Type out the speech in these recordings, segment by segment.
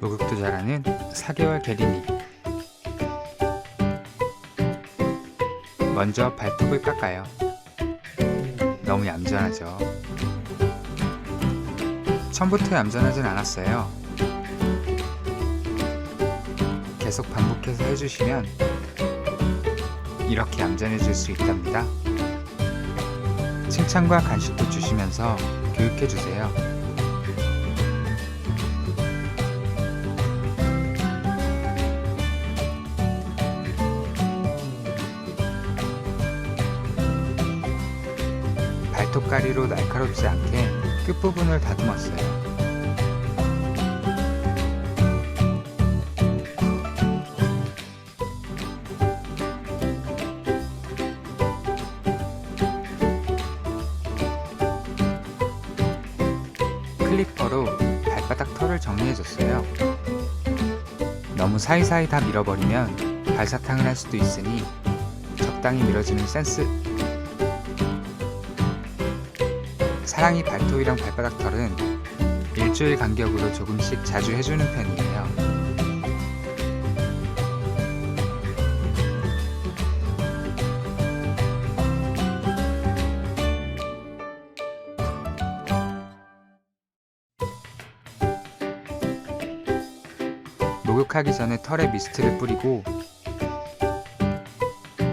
목욕도 잘하는 4개월 게리니 먼저 발톱을 깎아요. 너무 얌전하죠? 처음부터 얌전하진 않았어요. 계속 반복해서 해주시면 이렇게 얌전해질 수 있답니다. 칭찬과 간식도 주시면서 교육해주세요 발톱가리로 날카롭지 않게 끝부분을 다듬었어요. 클리퍼로 발바닥 털을 정리해줬어요. 너무 사이사이 다 밀어버리면 발사탕을 할 수도 있으니 적당히 밀어주는 센스 사랑이 발톱이랑 발바닥 털은 일주일 간격으로 조금씩 자주 해주는 편이에요. 목욕하기 전에 털에 미스트를 뿌리고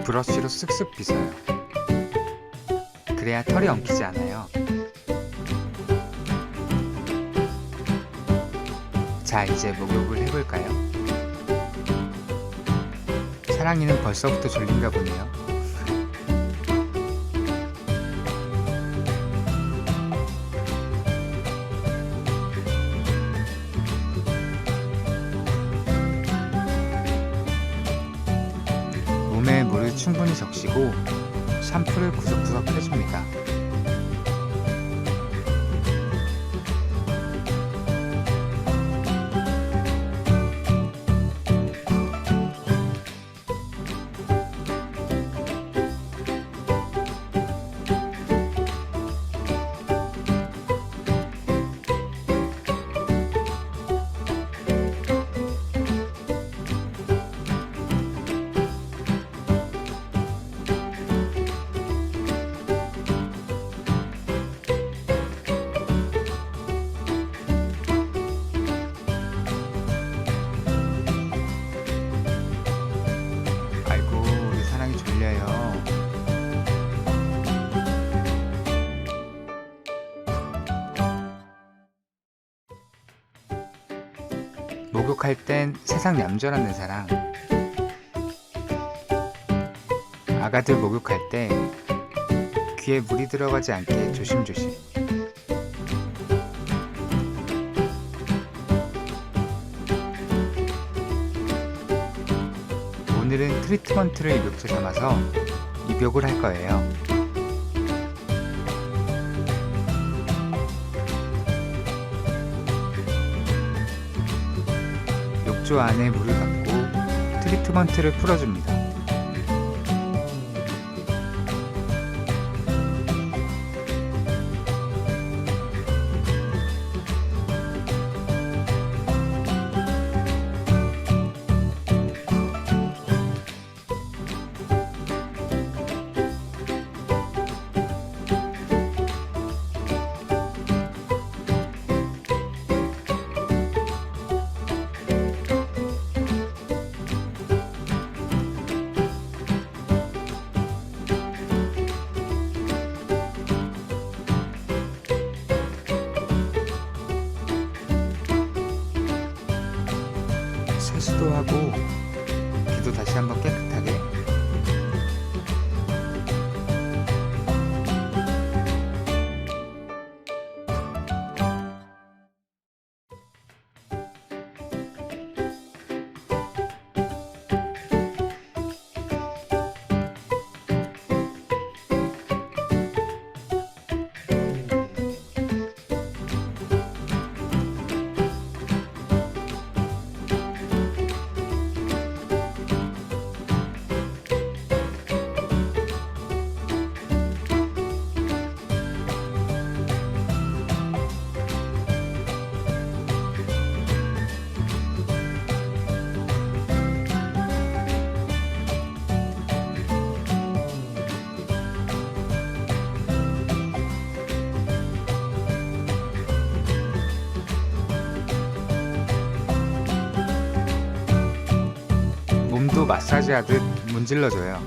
브러쉬로 쓱쓱 빗어요. 그래야 털이 엉키지 않아요. 자, 이제 목욕을 해볼까요? 사랑이는 벌써부터 졸린가 보네요. 몸에 물을 충분히 적시고 샴푸를 구석구석 해줍니다. 목욕할 땐 세상 얌전한 사랑. 아가들 목욕할 때 귀에 물이 들어가지 않게 조심조심. 오늘은 트리트먼트를 입욕제 삼아서 입욕을 할 거예요. 욕조 안에 물을 담고 트리트먼트를 풀어줍니다. 세수도 하고 귀도 다시 한번 깨끗하게 마사지 하듯 문질러줘요.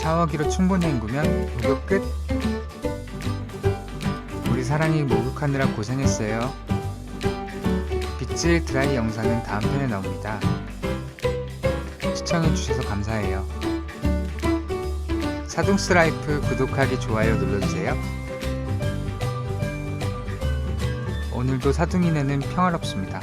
샤워기로 충분히 헹구면 목욕 끝. 우리 사랑이 목욕하느라 고생했어요. 빗질 드라이 영상은 다음 편에 나옵니다. 시청해주셔서 감사해요. 사둥스 라이프 구독하기 좋아요 눌러주세요. 오늘도 사둥이네는 평화롭습니다.